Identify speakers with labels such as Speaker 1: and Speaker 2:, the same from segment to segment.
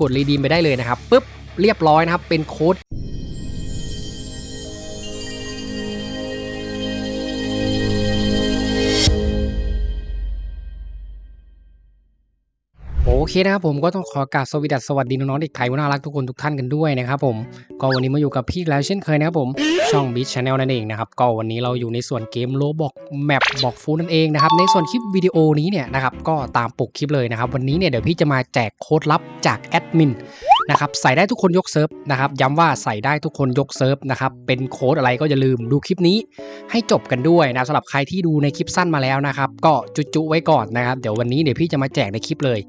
Speaker 1: กดรีดีมไปได้เลยนะครับปุ๊บเรียบร้อยนะครับเป็นโค้ด เคนะครับผมก็ต้องขอกราบสวัสดีสวัสดีน้องๆเด็กไทยว่าน่ารักทุกคนทุกท่านกันด้วยนะครับผมก็วันนี้มาอยู่กับพี่แล้วเช่นเคยนะครับผมช่อง b ิ c h Channel นั่นเองนะครับก็วันนี้เราอยู่ในส่วนเกมโลบอกแมปบอกฟูนั่นเองนะครับในส่วนคลิปวิดีโอนี้เนี่ยนะครับก็ตามปกคลิปเลยนะครับวันนี้เนี่ยเดี๋ยวพี่จะมาแจกโค้ดลับจากแอดมิน นะครับใส่ได้ทุกคนยกเซิร์ฟนะครับย้ำว่าใส่ได้ทุกคนยกเซิร์ฟนะครับเป็นโค้ดอะไรก็อย่าลืมดูคลิปนี้ให้จบกันด้วยนะสำหรับใครที่ดูในคลิปสั้นมาแล้วนะครับก็จุๆไว้ก่อนนะครับเดี๋ยววันนี้เดี๋ยวพี่จะมาแจกในคลิปเลย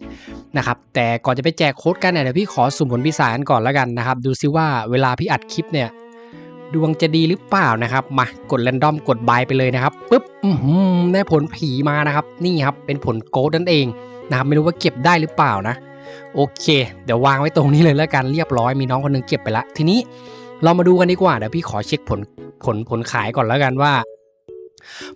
Speaker 1: นะครับแต่ก่อนจะไปแจกโค้ดกันเนี่ยเดี๋ยวพี่ขอสุ่มผลพิสารก่อนแล้วกันนะครับดูซิว่าเวลาพี่อัดคลิปเนี่ยดวงจะดีหรือเปล่านะครับ มากดแรนดอมกดบายไปเลยนะครับปุ๊บได้ผลผีมานะครับ นี่ครับเป็นผลโกดนั่นเองนะครับไม่รู้ว่าเก็บได้หรือเปล่านะ โอเค เดี๋ยววางไว้ตรงนี้เลยแล้วกันเรียบร้อยมีน้องคนหนึงเก็บไปละ ทีนี้เรามาดูกันดีกว่าเดี๋ยวพี่ขอเช็คผลผลผลขายก่อนแล้วกันว่า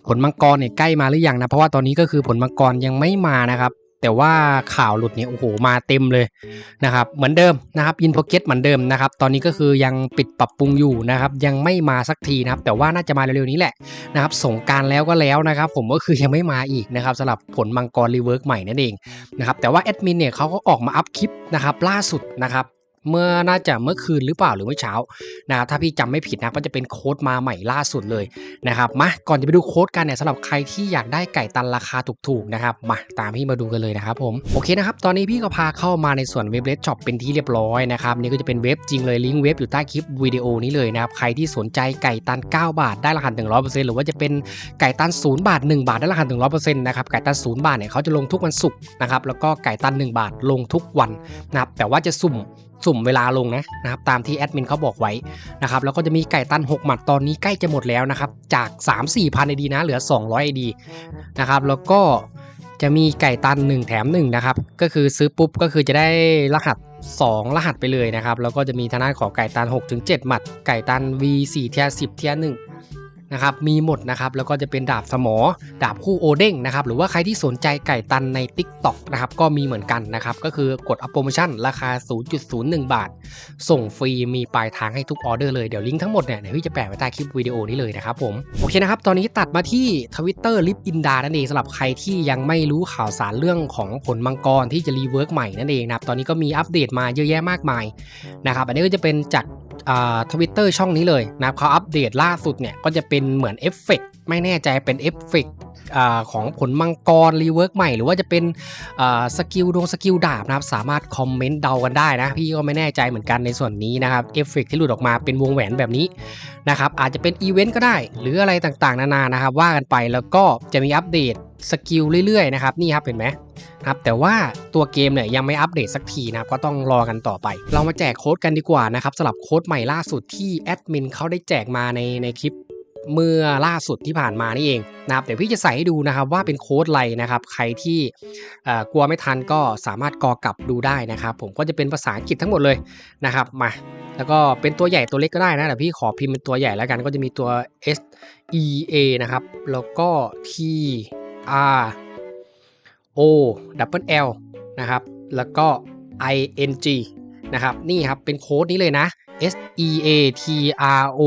Speaker 1: ผลมังกรเนี่ยใกล้มาหรือยังนะเพราะว่าตอนนี้ก็คือผลมังกรยังไม่มานะครับ แต่ว่าข่าวหลุดเนี่ยโอ้โหมาเต็มเลยนะครับเหมือนเดิมนะครับอินโ o เกตเหมือนเดิมนะครับตอนนี้ก็คือยังปิดปรับปรุงอยู่นะครับยังไม่มาสักทีนะครับแต่ว่าน่าจะมาเร็วๆนี้แหละนะครับสงการแล้วก็แล้วนะครับ ผมก็คือยังไม่มาอีกนะครับสำหรับผลมังกรรีเวิร์กใหม่นั่นเองนะครับแต่ว่าแอดมินเนี่ยเขาก็ออกมาอัพคลิปนะครับล่าสุดนะครับ เมื่อน่าจะเมื่อคืนหรือเปล่าหรือเมื่อเช้านะครับถ้าพี่จำไม่ผิดนะก็จะเป็นโค้ดมาใหม่ล่าสุดเลยนะครับมาก่อนจะไปดูโค้ดกันเนี่ยสำหรับใครที่อยากได้ไก่ตันราคาถูกๆนะครับมาตามพี่มาดูกันเลยนะครับผมโอเคนะครับตอนนี้พี่ก็พาเข้ามาในส่วนเว็บเลสช็อปเป็นที่เรียบร้อยนะครับนี่ก็จะเป็นเว็บจริงเลยลิงก์เว็บอยู่ใต้คลิปวิดีโอนี้เลยนะครับใครที่สนใจไก่ตัน 9 บาทได้รหัส100%หรือว่าจะเป็นไก่ตัน 0 บาท 1 บาทได้รหัส100%นะครับไก่ตัน 0 บาทเนี่ยเขาจะลงทุกวันศุกร์นะครับแล้วก็ไก่ตัน 1 บาทลงทุกวันนะครับแต่ว่าจะสุ่ม สุ่มเวลาลงนะนะครับตามที่แอดมินเขาบอกไว้นะครับแล้วก็จะมีไก่ตัน 6 หมัดตอนนี้ใกล้จะหมดแล้วนะครับจาก 3 4พันไอดีนะเหลือ 200ไอดีนะครับแล้วก็จะมีไก่ตัน 1 แถม1นะครับก็คือซื้อปุ๊บก็คือจะได้รหัส 2 รหัสไปเลยนะครับแล้วก็จะมีทางด้านของไก่ตัน 6-7 หมัด ไก่ตัน V4 เทีย10 เทีย1 นะครับมีหมดนะครับแล้วก็จะเป็นดาบสมอ ดาบคู่โอเด้งนะครับหรือว่าใครที่สนใจไก่ตันใน Tik t o อกนะครับก็มีเหมือนกันนะครับก็คือกดอัปโปรโมชั่นราคา 0.01 บาท ส่งฟรีมีปลายทางให้ทุกออเดอร์เลยเดี๋ยวลิงก์ทั้งหมดเนี่ยเดี๋ยวพี่จะแปะไว้ใต้คลิปวิดีโอนี้เลยนะครับผมโอเคนะครับตอนนี้ตัดมาที่ทวิตเตอร์ลิฟอินดานั่นเองสำหรับใครที่ยังไม่รู้ข่าวสารเรื่องของผลมังกรที่จะรีเวิร์กใหม่นั่นเองนะครับตอนนี้ก็มีอัปเดตมาเยอะแยะมากมายนะครับอันนี้ก็จะเป็นจาก ทวิตเตอร์ช่องนี้เลยนะครับเขาอัปเดตล่าสุดเนี่ยก็จะเป็นเหมือนเอฟเฟกไม่แน่ใจเป็นเอฟเฟกของผลมังกรรีเวิร์กใหม่ หรือว่าจะเป็นสกิลดวงสกิลดาบนะครับ สามารถคอมเมนต์เดากันได้นะ พี่ก็ไม่แน่ใจเหมือนกันในส่วนนี้นะครับเอฟเฟกที่หลุดออกมาเป็นวงแหวนแบบนี้นะครับอาจจะเป็นอีเวนต์ก็ได้ หรืออะไรต่างๆ นานานะครับว่ากันไปแล้วก็จะมีอัปเดต สกิลเรื่อยๆนะครับนี่ครับเห็นไหมครับแต่ว่าตัวเกมเนี่ยยังไม่อัปเดตสักทีนะครับก็ต้องรอกันต่อไป เรามาแจกโค้ดกันดีกว่านะครับสำหรับโค้ดใหม่ล่าสุดที่แอดมินเขาได้แจกมาในในคลิปเมื่อล่าสุดที่ผ่านมานี่เองนะครับเดี๋ยวพี่จะใส่ให้ดูนะครับว่าเป็นโค้ดอะไรนะครับ ใครที่กลัวไม่ทันก็สามารถกอกลับดูได้นะครับ ผมก็จะเป็นภาษาอังกฤษทั้งหมดเลยนะครับมาแล้วก็เป็นตัวใหญ่ตัวเล็กก็ได้นะแต่พี่ขอพิมพ์เป็นตัวใหญ่แล้วกันก็จะมีตัว S E A นะครับแล้วก็ T R O double L นะครับ แล้วก็ I N G นะครับ นี่ครับ เป็นโค้ดนี้เลยนะ S E A T R O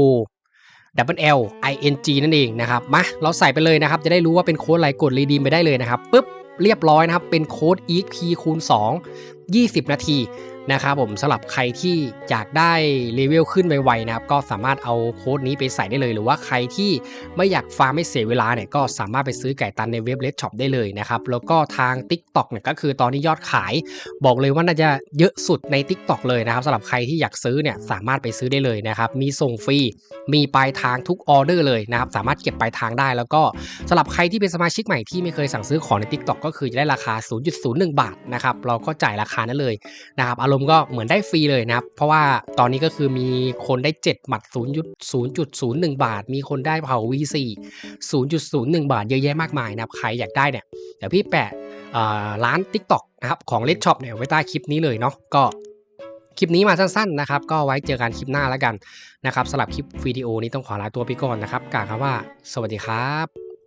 Speaker 1: double L I N G นั่นเองนะครับ มา เราใส่ไปเลยนะครับ จะได้รู้ว่าเป็นโค้ดอะไรกดรีดีมไปได้เลยนะครับปุ๊บ เรียบร้อยนะครับ เป็นโค้ด EXP คูณ 2 20 นาทีนะครับผมสำหรับใครที่อยากได้เลเวลขึ้นไวๆนะครับก็สามารถเอาโค้ดนี้ไปใส่ได้เลย หรือว่าใครที่ไม่อยากฟาร์มไม่เสียเวลาเนี่ยก็สามารถไปซื้อไก่ตันในเว็บเลดช็อปได้เลยนะครับแล้วก็ทาง Tik t o อกเนี่ยก็คือตอนนี้ยอดขาย บอกเลยว่าน่าจะเยอะสุดใน Tik t o อกเลยนะครับสำหรับใครที่อยากซื้อเนี่ยสามารถไปซื้อได้เลยนะครับมีส่งฟรีมีปลายทางทุกออเดอร์เลยนะครับสามารถเก็บปลายทางได้ แล้วก็สำหรับใครที่เป็นสมาชิกใหม่ที่ไม่เคยสั่งซื้อของใน Tik t o อกก็คือจะได้ราคา 0.01 บาทนะครับเราก็จ่ายราคานั้นเลยนะครับอารมณ์ก็เหมือนได้ฟรีเลยนะครับ เพราะว่าตอนนี้ก็คือมีคนได้ 7 หมัด 0.01 บาท มีคนได้เผา V4 0.01 บาทเยอะแยะมากมายนะครับ ใครอยากได้เนี่ยเดี๋ยวพี่แปะร้าน TikTok นะครับของ Red Shop เนี่ยไว้ใต้คลิปนี้เลยเนาะก็คลิปนี้มาสั้นๆนะครับ ก็ไว้เจอกันคลิปหน้าแล้วกันนะครับสำหรับคลิปวิดีโอนี้ต้องขอลาตัวไปก่อนนะครับกล่าวคำว่า สวัสดีครับ